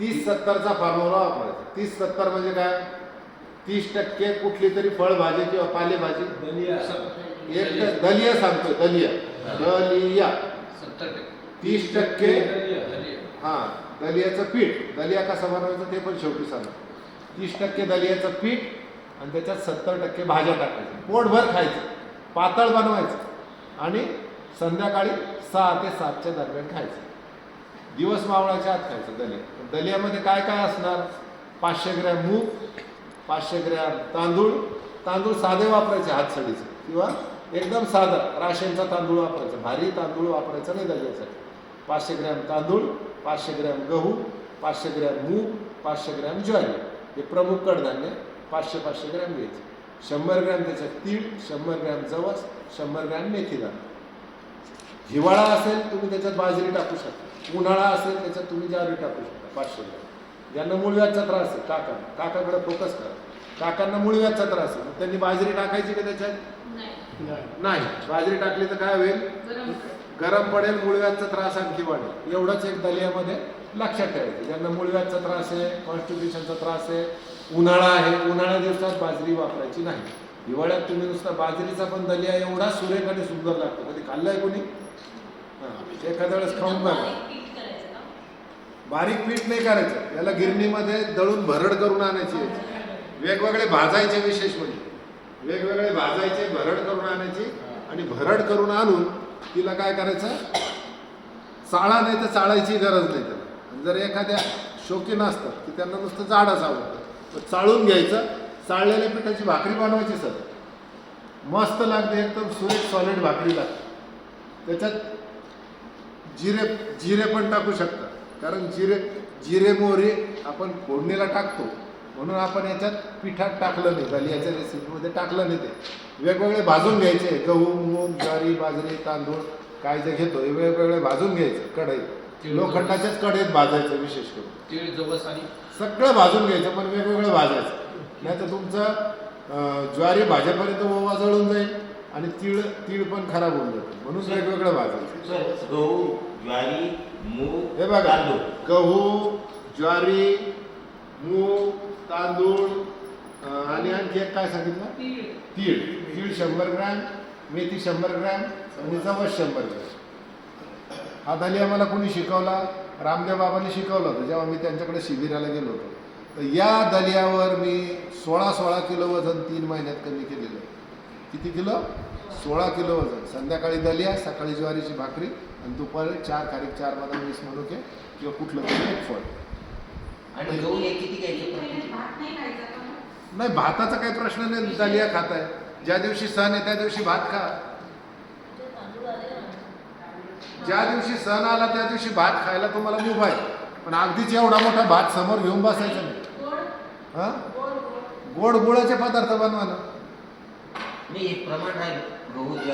तीस सत्तरचा फॉर्म्युला वापरायचा. तीस सत्तर म्हणजे काय? तीस टक्के कुठली तरी फळभाजी किंवा पालेभाजी. दलिया. एक तर दलिया सांगतोय दलिया. दलिया. सत्तर टक्के. तीस टक्के. हा दलियाचं पीठ. दलिया कसं बनवायचं ते पण शेवटी सांगा. तीस टक्के दलियाचं पीठ आणि त्याच्यात सत्तर टक्के भाज्या टाकायच्या. पोटभर खायचं. पातळ बनवायचं. आणि संध्याकाळी सहा ते सातच्या दरम्यान खायचं. दिवस मावळाच्या आत खायचं दलिया. दलियामध्ये काय काय असणार? पाचशे ग्रॅम मूग पाचशे ग्रॅम तांदूळ. तांदूळ साधे वापरायचे हातसडीचे. किंवा एकदम साधा राशनचा तांदूळ वापरायचा. भारी तांदूळ वापरायचा नाही दलियासाठी. पाचशे ग्रॅम तांदूळ पाचशे ग्रॅम गहू पाचशे ग्रॅम मूग पाचशे ग्रॅम ज्वारी. हे प्रमुख कडधान्य पाचशे पाचशे ग्रॅम घ्यायचे. शंभर ग्रॅम त्याच्यात तीळ शंभर ग्रॅम जवस शंभर ग्रॅम मेथीदाणा. हिवाळा असेल तुम्ही त्याच्यात बाजरी टाकू शकता. उन्हाळा असेल त्याच्यात तुम्ही ज्वारी टाकू शकता पाचशे ग्रॅम. ज्यांना मूळव्याधचा त्रास आहे काकांना काकाकडे फोकस करा. काकांना मूळव्याधचा त्रास आहे त्यांनी बाजरी टाकायची का त्याच्यात? नाही. नाही. बाजरी टाकली तर काय होईल? गरम पडेल. मूळव्याधचा त्रास आणखी वाढेल. एवढंच एक दलियामध्ये लक्षात ठेवायचं. ज्यांना मूळव्याधचा त्रास आहे कॉन्स्टिट्युशनचा त्रास आहे उन्हाळा आहे उन्हाळ्या दिवसात बाजरी वापरायची नाही. हिवाळ्यात तुम्ही नुसता बाजरीचा पण दलिया एवढा सुरेख आणि सुंदर लागतो. कधी खाल्लाय कोणी? एखाद्या वेळेस खाऊन बघा. बारीक पीठ नाही करायचं. याला गिरणीमध्ये दळून भरड करून आणायची याची. वेगवेगळे भाजायचे विशेष म्हणजे. वेगवेगळे भाजायचे भरड करून आणायची आणि भरड करून आणून तिला काय करायचं? चाळा नाही तर चाळायची गरज नाही त्याला. आणि जर एखाद्या शौकीन असतात की त्यांना नुसतं जाडच आवडतं तर चाळून घ्यायचं. चाळलेल्या पिठाची भाकरी बनवायची सर. मस्त लागते एकदम सुरेख सॉलिड भाकरी लागते. त्याच्यात जिरे जिरे पण टाकू शकता. कारण जिरे जिरे मोहरी आपण फोडणीला टाकतो. म्हणून आपण याच्यात पिठात टाकलं नाही. दलियाच्या रेसिपीमध्ये टाकलं नाही ते. वेगवेगळे भाजून घ्यायचे. गहू मूग ज्वारी बाजरी तांदूळ काय जे घेतो हे वेगवेगळे भाजून घ्यायचे. कढईत. लोखंडाच्याच कढईत भाजायचं विशेष करून. तीळ जवस आणि सगळं भाजून घ्यायचं पण वेगवेगळं भाजायचं. नाही तर तुमचं ज्वारी भाज्यापर्यंत ओवा जळून जाईल. आणि तीळ तीळ पण खराब होऊन जातं. म्हणून वेगवेगळं भाजायचं गहू ज्वारी मूग हे बघा गहू ज्वारी मूग तांदूळ आणि आणखी एक काय सांगितलं? तीळ. तीळ शंभर ग्रॅम मेथी शंभर ग्रॅम आणि जवस शंभर ग्रॅम. हा दलिया मला कोणी शिकवला? रामदेव बाबांनी शिकवलं होतं जेव्हा मी त्यांच्याकडे शिबिराला गेलो होतो. तर या दलियावर मी सोळा सोळा किलो वजन तीन महिन्यात कमी केलेलं आहे. किती किलो? सोळा किलो वजन. संध्याकाळी दलिया सकाळी ज्वारीची भाकरी आणि दुपारी चार खारीक चार बदाम वीस मनुके किंवा कुठलं तरी एक फळ. आणि गहू हे किती घ्यायचे? पहिले भात नाही भाताचा काही प्रश्न नाही दलिया खाताय. ज्या दिवशी सण आहे त्या दिवशी भात खा. ज्या दिवशी सण आला त्या दिवशी भात खायला तुम्हाला मुभ आहे. पण अगदीच एवढा मोठा भात समोर घेऊन बसायचं नाही. गोड? हा? गोड गोड गोड गुळाचे पदार्थ बनवा ना मी एक प्रमाण आहे गहू